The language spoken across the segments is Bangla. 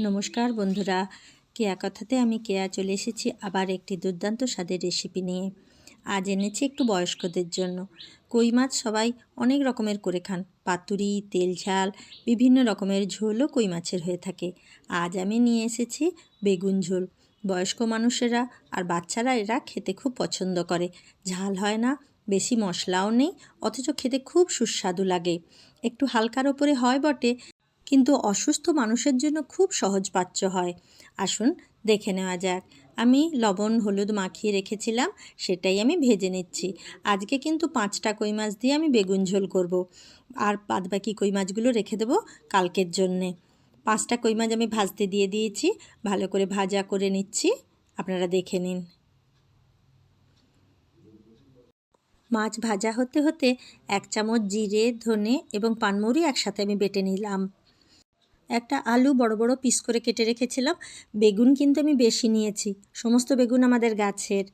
নমস্কার বন্ধুরা। কেয়া কথাতে আমি কেয়া চলে এসেছি আবার একটি দুর্দান্ত স্বাদের রেসিপি নিয়ে। আজ এনেছি একটু বয়স্কদের জন্য। কই মাছ সবাই অনেক রকমের করে খান। পাতুরি, তেল ঝাল, বিভিন্ন রকমের ঝোলও কই মাছের হয়ে থাকে। আজ আমি নিয়ে এসেছি বেগুন ঝোল। বয়স্ক মানুষেরা আর বাচ্চারা এরা খেতে খুব পছন্দ করে। ঝাল হয় না, বেশি মশলাও নেই, অথচ খেতে খুব সুস্বাদু লাগে। একটু হালকার ওপরে হয় বটে কিন্তু অসুস্থ মানুষের জন্য খুব সহজপাচ্য হয়। আসুন দেখে নেওয়া যাক। আমি লবণ হলুদ মাখিয়ে রেখেছিলাম, সেটাই আমি ভেজে নিচ্ছি। আজকে কিন্তু পাঁচটা কই মাছ দিয়ে আমি বেগুন ঝোল করব। আর বাদবাকি কই মাছগুলো রেখে দেবো কালকের জন্যে। পাঁচটা কই মাছ আমি ভাজতে দিয়ে দিয়েছি, ভালো করে ভাজা করে নিচ্ছি। আপনারা দেখে নিন। মাছ ভাজা হতে হতে এক চামচ জিরে, ধনে এবং পানমুড়ি একসাথে আমি বেটে নিলাম। একটা আলু বড় বড় পিস করে কেটে রেখেছিলাম। বেগুন কিন্তু আমি বেশি নিয়েছি। সমস্ত বেগুন আমাদের গাছের।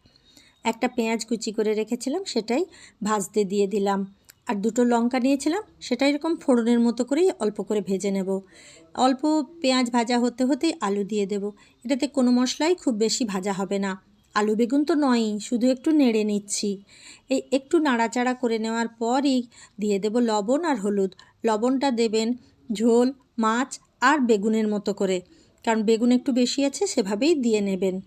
একটা পেঁয়াজ কুচি করে রেখেছিলাম, সেটাই ভাজতে দিয়ে দিলাম। আর দুটো লঙ্কা নিয়েছিলাম সেটা এরকম ফোড়নের মতো করেই অল্প করে ভেজে নেব। অল্প পেঁয়াজ ভাজা হতে হতেই আলু দিয়ে দেব। এটাতে কোনো মশলাই খুব বেশি ভাজা হবে না। আলু বেগুন তো নয়ই, শুধু একটু নেড়ে নিচ্ছি। এই একটু নাড়াচাড়া করে নেওয়ার পরই দিয়ে দেব লবণ আর হলুদ। লবণটা দেবেন ঝোল, মাছ আর বেগুনের মতো করে। কারণ বেগুন একটু বেশি আছে, সেভাবেই দিয়ে নেবেন।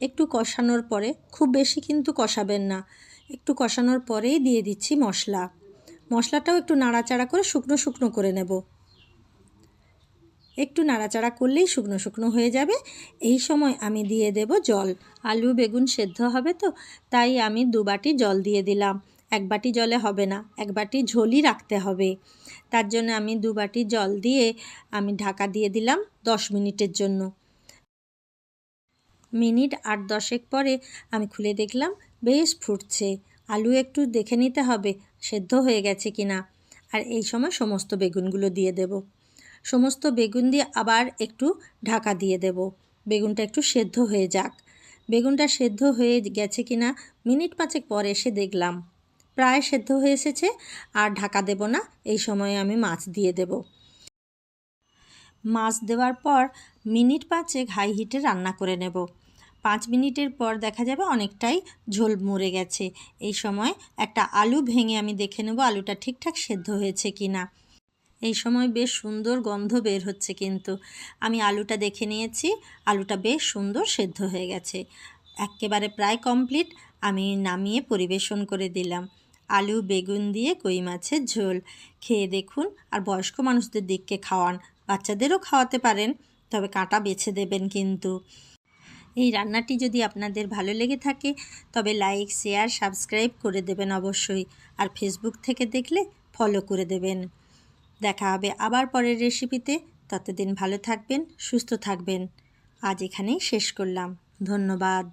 একটু কষানোর পরে, খুব বেশি কিন্তু কষাবেন না। একটু কষানোর পরেই দিয়ে দিচ্ছি মশলা। মশলাটাও একটু নাড়াচাড়া করে শুকনো শুকনো করে নেব। একটু নাড়াচাড়া করলেই শুকনো শুকনো হয়ে যাবে। এই সময় আমি দিয়ে দেব জল। আলু বেগুন সেদ্ধ হবে তো, তাই আমি দু বাটি জল দিয়ে দিলাম। এক বাটি জলে হবে না, এক বাটি ঝোলই রাখতে হবে। তার জন্য আমি দু বাটি জল দিয়ে আমি ঢাকা দিয়ে দিলাম দশ মিনিটের জন্য। মিনিট আট দশেক পরে আমি খুলে দেখলাম বেশ ফুটছে। আলু একটু দেখে নিতে হবে, সেদ্ধ হয়ে গেছে কি না আর এই সময় সমস্ত বেগুনগুলো দিয়ে দেব। সমস্ত বেগুন দিয়ে আবার একটু ঢাকা দিয়ে দেব। বেগুনটা একটু সেদ্ধ হয়ে যাক। বেগুনটা সেদ্ধ হয়ে গেছে কি না মিনিট পাঁচেক পর এসে দেখলাম। প্রায় সেদ্ধ হয়ে এসেছে, আর ঢাকা দেব না, এই সময়ে আমি মাছ দিয়ে দেব। মাছ দেওয়ার পর মিনিট পাঁচেক হাই হিটে রান্না করে নেব। পাঁচ মিনিটের পর দেখা যাবে অনেকটাই ঝোল মরে গেছে। এই সময় একটা আলু ভেঙে আমি দেখে নেব আলুটা ঠিকঠাক সেদ্ধ হয়েছে কি না এই সময় বেশ সুন্দর গন্ধ বের হচ্ছে কিন্তু। আমি আলুটা দেখে নিয়েছি, আলুটা বেশ সুন্দর সেদ্ধ হয়ে গেছে। একেবারে প্রায় কমপ্লিট, আমি নামিয়ে পরিবেশন করে দিলাম। আলু, বেগুন দিয়ে কই মাছের ঝোল। খেয়ে দেখুন আর বয়স্ক মানুষদের দিককে খাওয়ান। বাচ্চাদেরও খাওয়াতে পারেন, তবে কাঁটা বেছে দেবেন কিন্তু। এই রান্নাটি যদি আপনাদের ভালো লেগে থাকে, তবে লাইক, শেয়ার, সাবস্ক্রাইব করে দেবেন অবশ্যই। আর ফেসবুক থেকে দেখলে ফলো করে দেবেন। দেখা হবে আবার পরের রেসিপিতে। ততদিন ভালো থাকবেন, সুস্থ থাকবেন। আজ এখানেই শেষ করলাম। ধন্যবাদ।